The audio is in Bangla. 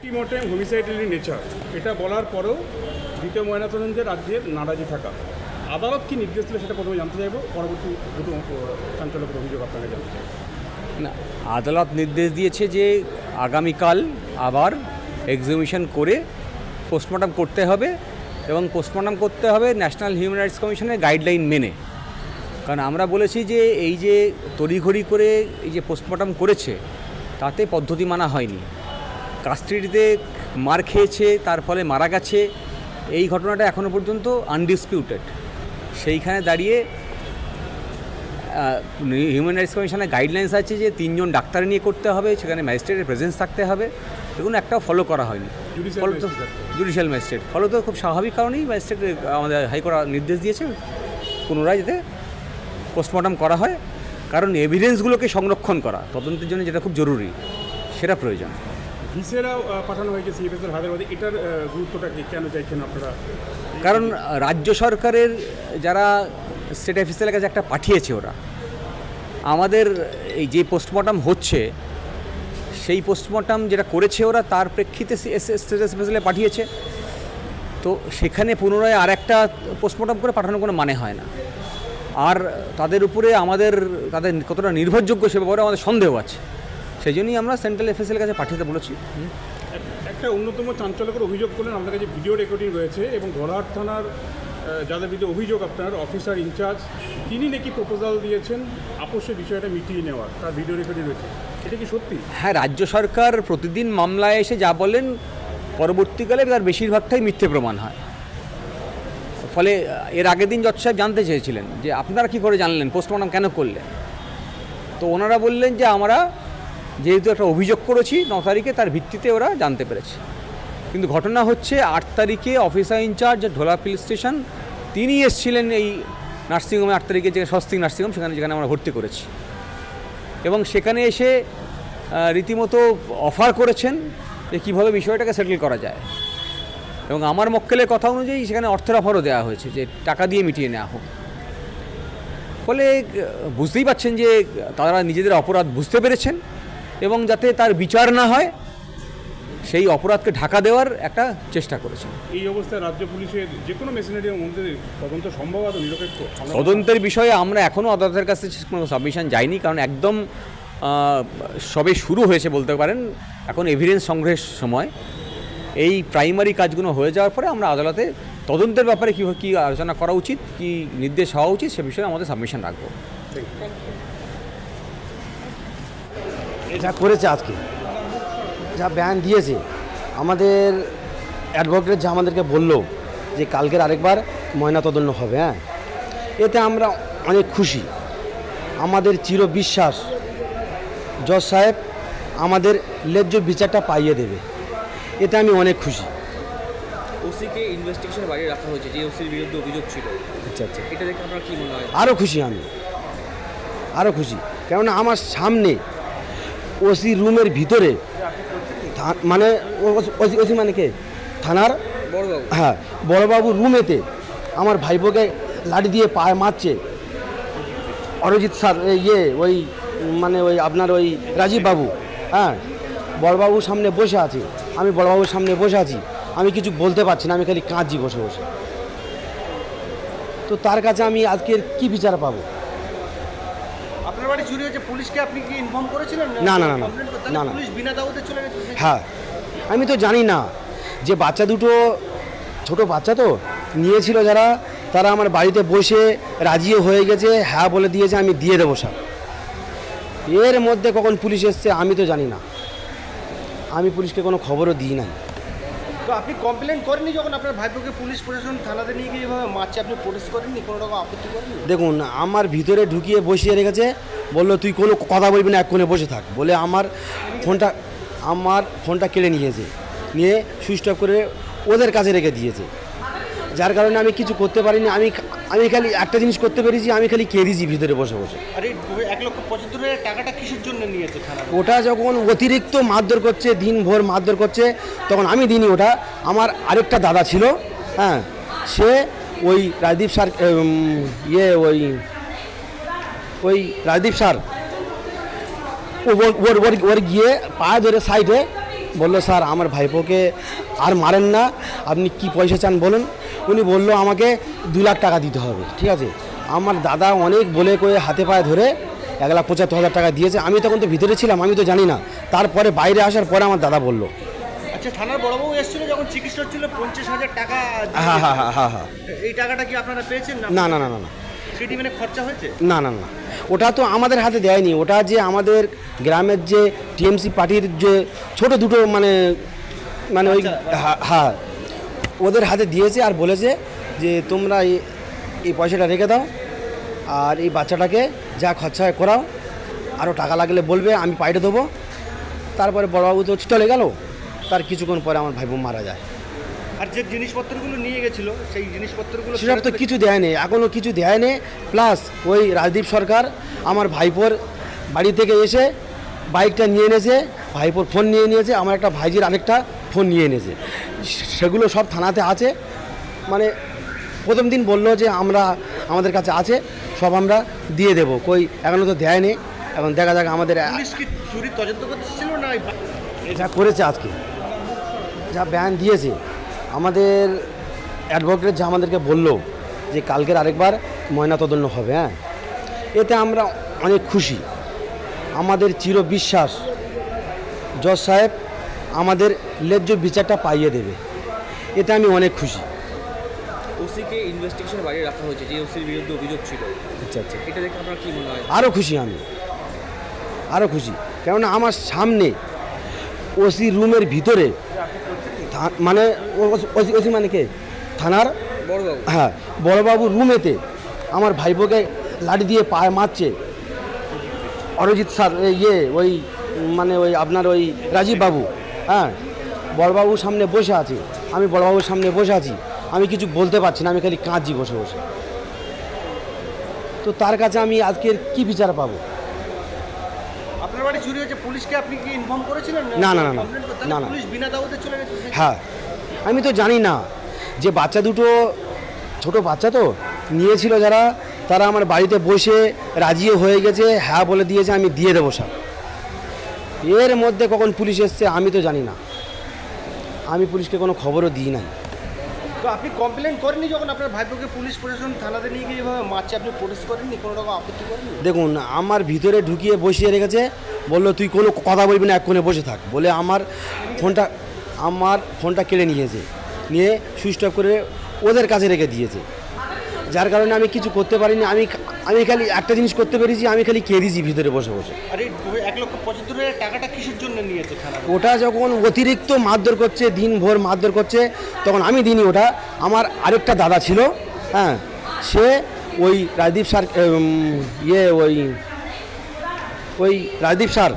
পোস্টমর্টেম হোমিসাইডালি নেচার এটা বলার পরেও দ্বিতীয় ময়নাতদন্তের রাজ্যের নারাজি থাকা। আদালত কি নির্দেশ দিলে সেটা প্রথমে জানতে চাইব? পরবর্তী দুটো আহ, চাঞ্চল্যকর অভিযোগ আপনাকে জানতে না আদালত নির্দেশ দিয়েছে যে আগামীকাল আবার এক্সিবিশন করে পোস্টমর্টম করতে হবে এবং পোস্টমর্টম করতে হবে ন্যাশনাল হিউম্যান রাইটস কমিশনের গাইডলাইন মেনে। কারণ আমরা বলেছি যে এই যে তড়িঘড়ি করে এই যে পোস্টমর্টম করেছে তাতে পদ্ধতি মানা হয়নি। কাস্টডিতে মার খেয়েছে তার ফলে মারা গেছে। এই ঘটনাটা এখনও পর্যন্ত আনডিসপিউটেড সেইখানে দাঁড়িয়ে হিউম্যান রাইটস কমিশনের গাইডলাইন্স আছে যে তিনজন ডাক্তার নিয়ে করতে হবে সেখানে ম্যাজিস্ট্রেটের প্রেজেন্স থাকতে হবে। এগুলো একটাও ফলো করা হয়নি। ফলত। জুডিশিয়াল ম্যাজিস্ট্রেট ফলত খুব স্বাভাবিক কারণেই ম্যাজিস্ট্রেট আমাদের হাইকোর্ট নির্দেশ দিয়েছে পুনরায় যাতে পোস্টমর্টম করা হয়। কারণ এভিডেন্সগুলোকে সংরক্ষণ করা তদন্তের জন্য যেটা খুব জরুরি সেটা প্রয়োজন। ভিসেরাও আহ, পাঠানো হয়েছে সিএফএসের হায়দ্রাবাদে এটার গুরুত্বটা কি? কেন চাইছেন আপনারা? কারণ রাজ্য সরকারের যারা স্টেট অফিসের কাছে একটা পাঠিয়েছে ওরা আমাদের এই যে পোস্টমর্টম হচ্ছে সেই পোস্টমর্টম যেটা করেছে ওরা তার প্রেক্ষিতে স্টেট অফিসে পাঠিয়েছে। তো সেখানে পুনরায় আর একটা পোস্টমর্টম করে পাঠানোর কোনো মানে হয় না। আর তাদের উপরে আমাদের তাদের কতটা নির্ভরযোগ্য সে ব্যাপারে আমাদের সন্দেহ আছে। সেই জন্যই আমরা সেন্ট্রাল অফিসের কাছে পাঠাতে বলেছি। একটা অন্যতম চাঞ্চল্যকর অভিযোগ করলেন আপনার কাছে ভিডিও রেকর্ডিং রয়েছে এবং ঘোড়াহাট থানার যাদের বিরুদ্ধে অভিযোগ আপনার অফিসার ইনচার্জ তিনি নাকি প্রপোজাল দিয়েছেন আপোষের বিষয়টা মিটিয়ে নেওয়ার তার ভিডিও রেকর্ডিং রয়েছে। এটা কি সত্যি? হ্যাঁ রাজ্য সরকার প্রতিদিন মামলায় এসে যা বলেন পরবর্তীকালে তার বেশিরভাগটাই মিথ্যে প্রমাণ হয়। ফলে এর আগের দিন জজ সাহেব জানতে চেয়েছিলেন যে আপনারা কি করে জানলেন পোস্টমর্টম কেন করলেন? তো ওনারা বললেন যে আমরা যেহেতু একটা অভিযোগ করেছি, ন তারিখে তার ভিত্তিতে ওরা জানতে পেরেছে। কিন্তু ঘটনা হচ্ছে, আট তারিখে officer in charge Dhola police station, তিনি এসেছিলেন এই নার্সিংহোমে, আট তারিখে যে স্বস্তিক নার্সিংহোম, সেখানে যেখানে আমরা ভর্তি করেছি। এবং সেখানে এসে রীতিমতো অফার করেছেন যে কীভাবে বিষয়টাকে সেটেল করা যায়। এবং আমার মক্কেলের কথা অনুযায়ী সেখানে অর্থের অফারও দেওয়া হয়েছে যে টাকা দিয়ে মিটিয়ে নেওয়া হোক। ফলে বুঝতেই পাচ্ছেন যে তারা নিজেদের অপরাধ বুঝতে পেরেছেন। এবং যাতে তার বিচার না হয় সেই অপরাধকে ঢাকা দেওয়ার একটা চেষ্টা করেছেন। এই অবস্থায় রাজ্য পুলিশের যে কোনো মেশিনারির মধ্যে তদন্ত সম্ভব আর নিরপেক্ষ? তদন্তের বিষয়ে আমরা এখনও আদালতের কাছে কোনো সাবমিশন যাইনি কারণ একদম সবে শুরু হয়েছে বলতে পারেন। এখন এভিডেন্স সংগ্রহের সময়। এই প্রাইমারি কাজগুলো হয়ে যাওয়ার পরে আমরা আদালতে তদন্তের ব্যাপারে কী কী আলোচনা করা উচিত কী নির্দেশ হওয়া উচিত সে বিষয়ে আমাদের সাবমিশন রাখব। যা করেছে আজকে যা ব্যান দিয়েছে আমাদের অ্যাডভোকেট যা আমাদেরকে বলল যে কালকের আরেকবার ময়নাতদন্ত হবে হ্যাঁ? এতে আমরা অনেক খুশি। আমাদের চির বিশ্বাস জজ সাহেব আমাদের ন্যায্য বিচারটা পাইয়ে দেবে। এতে আমি অনেক খুশি। ওসিকে ইনভেস্টিগেশন বাইরে রাখা হয়েছে যে ওসির বিরুদ্ধে অভিযোগ ছিল। আচ্ছা আচ্ছা। এটা দেখে আপনার কি মনে হয়? আরও খুশি আমি। আরও খুশি। কেননা আমার সামনে ওসি রুমের ভিতরে মানে ওসি ওসি মানে কে? থানার? হ্যাঁ বড়বাবু রুমেতে আমার ভাইপোকে লাঠি দিয়ে পায়ে মারছে। অরিজিৎ স্যার ইয়ে ওই মানে ওই আপনার ওই রাজীব বাবু হ্যাঁ? বড়বাবুর সামনে বসে আছে। আমি বড়বাবুর সামনে বসে আছি। আমি কিছু বলতে পারছি না আমি খালি কাঁদছি বসে বসে। তো তার কাছে আমি আজকের কি বিচার পাবো? চুরি হয়েছে পুলিশকে আপনি কি ইনফর্ম করেছিলেন? না, না, না, না। না, না। পুলিশ বিনা দাওয়াতে চলে গেছে হ্যাঁ। আমি তো জানি না যে বাচ্চা দুটো ছোট বাচ্চা তো নিয়েছিল যারা তারা আমার বাড়িতে বসে রাজিও হয়ে গেছে হ্যাঁ বলে দিয়েছে আমি দিয়ে দেবো স্যার। এর মধ্যে কখন পুলিশ এসছে আমি তো জানি না। আমি পুলিশকে কোনো খবরও দিই নাই। তো আপনি কমপ্লেন করেননি যখন আপনার ভাইপোকে পুলিশ প্রশাসন থানাতে নিয়ে গিয়ে এভাবে মারছে? আপনি প্রোটেস্ট করেননি? কোনো রকম আপত্তি করেননি? দেখুন, আমার ভিতরে ঢুকিয়ে বসিয়ে রেখেছে, বলল, তুই কোনো কথা বলবি না এক কোণে বসে থাক। বলে আমার ফোনটা আমার ফোনটা কেড়ে নিয়েছে, নিয়ে সুইচ অফ করে ওদের কাছে রেখে দিয়েছে। যার কারণে আমি কিছু করতে পারিনি। আমি আমি খালি একটা জিনিস করতে পেরেছি আমি খালি কেঁদেছি ভিতরে বসে বসে। আর এক লক্ষ পঁচাত্তর হাজার টাকাটা কিসের জন্য নিয়েছে ওটা যখন অতিরিক্ত মারধর করছে দিন ভোর মারধর করছে তখন আমি দিইনি ওটা। আমার আরেকটা দাদা ছিল হ্যাঁ সে ওই রাজদীপ স্যার ইয়ে ওই ওই রাজদীপ স্যার ওর ওর ওর গিয়ে পা ধরে সাইডে বলল স্যার আমার ভাইপোকে আর মারেন না। আপনি কি পয়সা চান বলুন। উনি বলল আমাকে দু লাখ টাকা দিতে হবে ঠিক আছে? আমার দাদা অনেক বলে করে হাতে পায়ে ধরে এক লাখ পঁচাত্তর হাজার টাকা দিয়েছে। আমি তখন তো ভিতরে ছিলাম আমি তো জানি না। তারপরে বাইরে আসার পরে আমার দাদা বলল। আচ্ছা থানার বড়বাবু এসেছিল যখন চিকিৎসা হচ্ছিল পঞ্চাশ হাজার টাকা হ্যাঁ হ্যাঁ হ্যাঁ হ্যাঁ হ্যাঁ। এই টাকাটা কি আপনারা পেয়েছেন না? না না না না না। ট্রিটমেন্টে খরচা হয়েছে? না না না। ওটা তো আমাদের হাতে দেয়নি। ওটা যে আমাদের গ্রামের যে টিএমসি পার্টির যে ছোট দুটো মানে মানে ওই হ্যাঁ ওদের হাতে দিয়েছে আর বলেছে যে তোমরা এই- এই পয়সাটা রেখে দাও আর এই বাচ্চাটাকে যা খরচা হয় করাও। আরও টাকা লাগলে বলবে আমি পাইটে দেবো। তারপরে বড়বাবু তো চলে গেল। তার কিছুক্ষণ পরে আমার ভাইবোন মারা যায়। আর যে জিনিসপত্রগুলো নিয়ে গেছিল সেই জিনিসপত্রগুলো সেসব তো কিছু দেয়নি এখনও কিছু দেয়নি প্লাস ওই রাজদীপ সরকার আমার ভাইপোর বাড়ি থেকে এসে বাইকটা নিয়ে এনেছে ভাইপোর ফোন নিয়ে নিয়েছে আমার একটা ভাইজির আরেকটা ফোন নিয়ে এনেছে। সেগুলো সব থানাতে আছে। মানে প্রথম দিন বলল যে আমরা আমাদের কাছে আছে সব আমরা দিয়ে দেবো। কই এখনও তো দেয়নি এখন দেখা যাক আমাদের যা করেছে আজকে। যা ব্যান দিয়েছে। আমাদের অ্যাডভোকেট যা আমাদেরকে বলল যে কালকের আরেকবার ময়নাতদন্ত হবে হ্যাঁ? এতে আমরা অনেক খুশি। আমাদের চির বিশ্বাস জজ সাহেব আমাদের ন্যায্য বিচারটা পাইয়ে দেবে। এতে আমি অনেক খুশি। ওসিকে ইনভেস্টিগেশনের বাইরে রাখা হয়েছে যে ওসির বিরুদ্ধে অভিযোগ ছিল। আচ্ছা আচ্ছা। এটা দেখে আপনার কি মনে হয়? আরও খুশি আমি। আরও খুশি। কেননা আমার সামনে ওসি রুমের ভিতরে মানে ওসি ওসি মানে কে? থানার? বড়বাবু। হ্যাঁ বড়বাবু রুমেতে আমার ভাইপোকে লাঠি দিয়ে পায়ে মারছে। অরিজিৎ স্যার ইয়ে ওই মানে ওই আপনার ওই রাজীব বাবু। হ্যাঁ বড়বাবুর সামনে বসে আছে। আমি বড়বাবুর সামনে বসে আছি। আমি কিছু বলতে পারছি না আমি খালি কাঁদছি বসে বসে। তো তার কাছে আমি আজকের কি বিচার পাবো? আপনার বাড়ি চুরি হয়েছে পুলিশকে আপনি কি ইনফর্ম করেছিলেন? না, না, না, না। না, না। পুলিশ বিনা দাওয়াতে চলে গেছে হ্যাঁ। আমি তো জানি না যে বাচ্চা দুটো ছোট বাচ্চা তো নিয়েছিল যারা তারা আমার বাড়িতে বসে রাজিও হয়ে গেছে হ্যাঁ বলে দিয়েছে আমি দিয়ে দেবো সব এর মধ্যে কখন পুলিশ এসছে আমি তো জানি না। আমি পুলিশকে কোনো খবরও দিই নাই। তো আপনি কমপ্লেন করেননি যখন আপনার ভাইপোকে পুলিশ প্রশাসন থানাতে নিয়ে গিয়ে এভাবে মারছে? আপনি প্রোটেস্ট করেননি? কোনো রকম আপত্তি করেননি? দেখুন আমার ভিতরে ঢুকিয়ে বসিয়ে রেখেছে বলল তুই কোনো কথা বলবি না এক কোণে বসে থাক। বলে আমার ফোনটা আমার ফোনটা কেড়ে নিয়েছে। নিয়ে সুইচ অফ করে ওদের কাছে রেখে দিয়েছে। যার কারণে আমি কিছু করতে পারিনি আমি আমি খালি একটা জিনিস করতে পেরেছি আমি খালি কেঁদেছি ভিতরে বসে বসে। আর এক লক্ষ পঁচাত্তর হাজার টাকাটা কিসের জন্য নিয়েছে ওটা যখন অতিরিক্ত মারধর করছে দিন ভোর মারধর করছে তখন আমি দিনই ওটা। আমার আরেকটা দাদা ছিল হ্যাঁ সে ওই রাজদীপ স্যার ইয়ে ওই ওই রাজদীপ স্যার